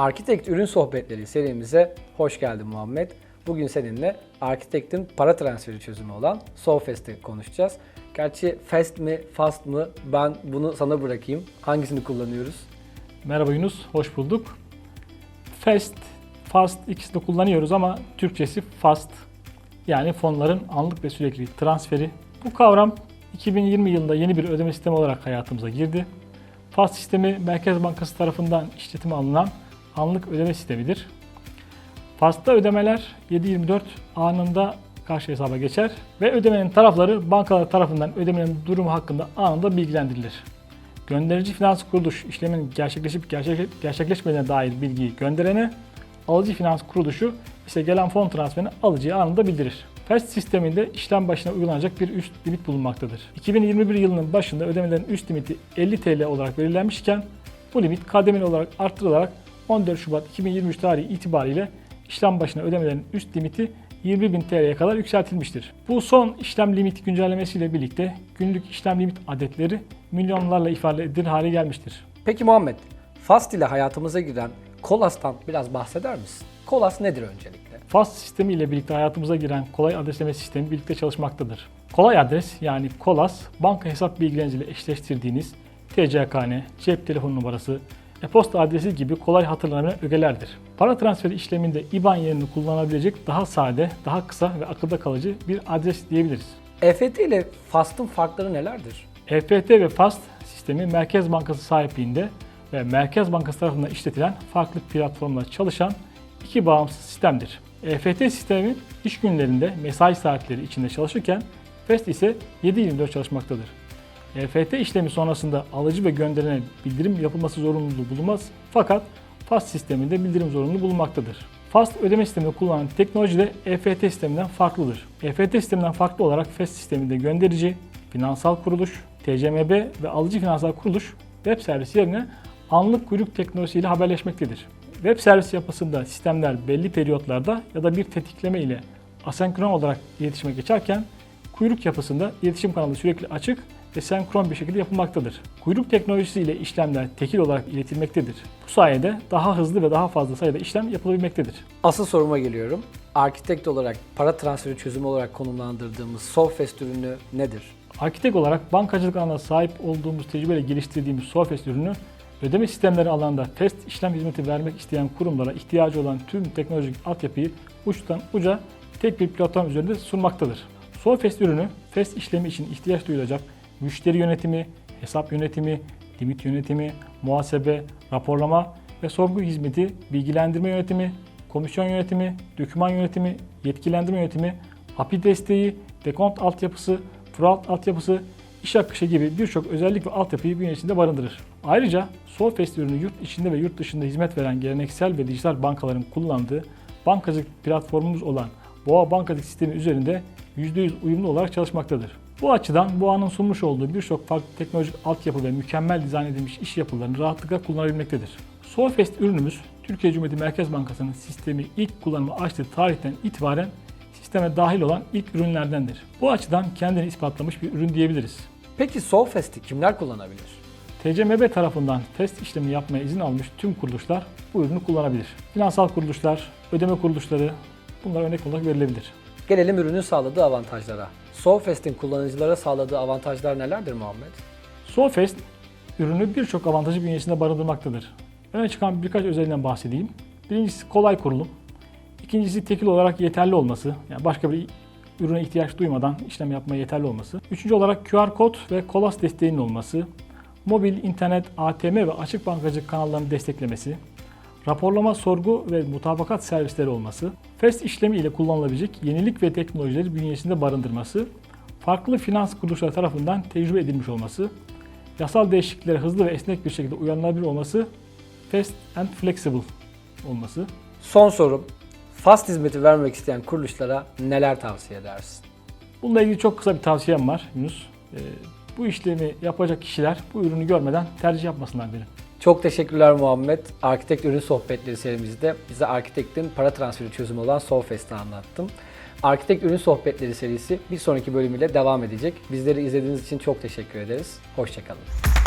Architect Ürün Sohbetleri serimize hoş geldin Muhammed. Bugün seninle Architect'in para transferi çözümü olan Solfast'i konuşacağız. Gerçi fast mi, fast mı ben bunu sana bırakayım. Hangisini kullanıyoruz? Merhaba Yunus, hoş bulduk. Fast, fast ikisini kullanıyoruz ama Türkçesi fast. Yani fonların anlık ve sürekli transferi. Bu kavram 2020 yılında yeni bir ödeme sistemi olarak hayatımıza girdi. Fast sistemi Merkez Bankası tarafından işletime alınan anlık ödeme sistemidir. Fast'ta ödemeler 7-24 anında karşı hesaba geçer ve ödemenin tarafları bankalar tarafından ödemenin durumu hakkında anında bilgilendirilir. Gönderici finans kuruluş işlemin gerçekleşip gerçek, gerçekleşmediğine dair bilgiyi gönderene, alıcı finans kuruluşu ise gelen fon transferini alıcıya anında bildirir. FAST sisteminde işlem başına uygulanacak bir üst limit bulunmaktadır. 2021 yılının başında ödemelerin üst limiti 50 TL olarak belirlenmişken bu limit kademeli olarak arttırılarak 14 Şubat 2023 tarihi itibariyle işlem başına ödemelerin üst limiti 20.000 TL'ye kadar yükseltilmiştir. Bu son işlem limiti güncellemesiyle birlikte günlük işlem limit adetleri milyonlarla ifade edilir hale gelmiştir. Peki Muhammed, fast ile hayatımıza giren Kolas'tan biraz bahseder misin? Kolas nedir öncelikle? FAST sistemi ile birlikte hayatımıza giren kolay adresleme sistemi birlikte çalışmaktadır. Kolay adres yani KOLAS, banka hesap bilgilerinizle eşleştirdiğiniz TCKN, cep telefon numarası, e-posta adresi gibi kolay hatırlanabilen ögelerdir. Para transferi işleminde IBAN yerini kullanabilecek daha sade, daha kısa ve akılda kalıcı bir adres diyebiliriz. EFT ile fast'ın farkları nelerdir? EFT ve FAST sistemi Merkez Bankası sahipliğinde ve Merkez Bankası tarafından işletilen farklı platformla çalışan iki bağımsız sistemdir. EFT sistemi iş günlerinde mesai saatleri içinde çalışırken FAST ise 7-24 çalışmaktadır. EFT işlemi sonrasında alıcı ve gönderene bildirim yapılması zorunluluğu bulunmaz fakat FAST sisteminde bildirim zorunluluğu bulunmaktadır. FAST ödeme sisteminde kullanılan teknoloji de EFT sisteminden farklıdır. EFT sisteminden farklı olarak FAST sisteminde gönderici, finansal kuruluş, TCMB ve alıcı finansal kuruluş web servisi yerine anlık kuyruk teknolojisiyle haberleşmektedir. Web servis yapısında sistemler belli periyotlarda ya da bir tetikleme ile asenkron olarak iletişime geçerken kuyruk yapısında iletişim kanalı sürekli açık ve senkron bir şekilde yapılmaktadır. Kuyruk teknolojisi ile işlemler tekil olarak iletilmektedir. Bu sayede daha hızlı ve daha fazla sayıda işlem yapılabilmektedir. Asıl soruma geliyorum. Architect olarak para transferi çözümü olarak konumlandırdığımız Solfast ürünü nedir? Arkitek olarak bankacılık alanına sahip olduğumuz tecrübeyle geliştirdiğimiz Surface ürünü ödeme sistemleri alanında test işlem hizmeti vermek isteyen kurumlara ihtiyacı olan tüm teknolojik altyapıyı uçtan uca tek bir platform üzerinde sunmaktadır. Surface ürünü FEST işlemi için ihtiyaç duyulacak müşteri yönetimi, hesap yönetimi, limit yönetimi, muhasebe, raporlama ve sorgu hizmeti, bilgilendirme yönetimi, komisyon yönetimi, doküman yönetimi, yetkilendirme yönetimi, API desteği, dekont altyapısı, fraud altyapısı, iş akışı gibi birçok özellik ve altyapıyı bünyesinde barındırır. Ayrıca Solfest ürünü yurt içinde ve yurt dışında hizmet veren geleneksel ve dijital bankaların kullandığı bankacılık platformumuz olan Boğa Bankacılık Sistemi üzerinde %100 uyumlu olarak çalışmaktadır. Bu açıdan Boğa'nın sunmuş olduğu birçok farklı teknolojik altyapı ve mükemmel dizayn edilmiş iş yapılarını rahatlıkla kullanabilmektedir. Solfest ürünümüz Türkiye Cumhuriyeti Merkez Bankası'nın sistemi ilk kullanıma açtığı tarihten itibaren sisteme dahil olan ilk ürünlerdendir. Bu açıdan kendini ispatlamış bir ürün diyebiliriz. Peki Solfast'i kimler kullanabilir? TCMB tarafından test işlemi yapmaya izin almış tüm kuruluşlar bu ürünü kullanabilir. Finansal kuruluşlar, ödeme kuruluşları bunlar örnek olarak verilebilir. Gelelim ürünün sağladığı avantajlara. Solfast'in kullanıcılara sağladığı avantajlar nelerdir Muhammed? Solfest ürünü birçok avantajı bünyesinde barındırmaktadır. Öne çıkan birkaç özelliğinden bahsedeyim. Birincisi kolay kurulum. İkincisi tekil olarak yeterli olması. Yani başka bir ürüne ihtiyaç duymadan işlem yapmaya yeterli olması. Üçüncü olarak QR kod ve kolas desteğinin olması. Mobil, internet, ATM ve açık bankacılık kanallarını desteklemesi. Raporlama, sorgu ve mutabakat servisleri olması. FEST işlemi ile kullanılabilecek yenilik ve teknolojileri bünyesinde barındırması. Farklı finans kuruluşları tarafından tecrübe edilmiş olması. Yasal değişikliklere hızlı ve esnek bir şekilde uyarlanabilir olması. Fast and flexible olması. Son sorum. Fast hizmeti vermek isteyen kuruluşlara neler tavsiye edersin? Bununla ilgili çok kısa bir tavsiyem var Yunus. Ee, bu işlemi yapacak kişiler bu ürünü görmeden tercih yapmasınlar derim. Çok teşekkürler Muhammed. Architect Ürün Sohbetleri serimizde bize Architect'in para transferi çözümü olan Solfast'ı anlattım. Architect Ürün Sohbetleri serisi bir sonraki bölümüyle devam edecek. Bizleri izlediğiniz için çok teşekkür ederiz. Hoşçakalın.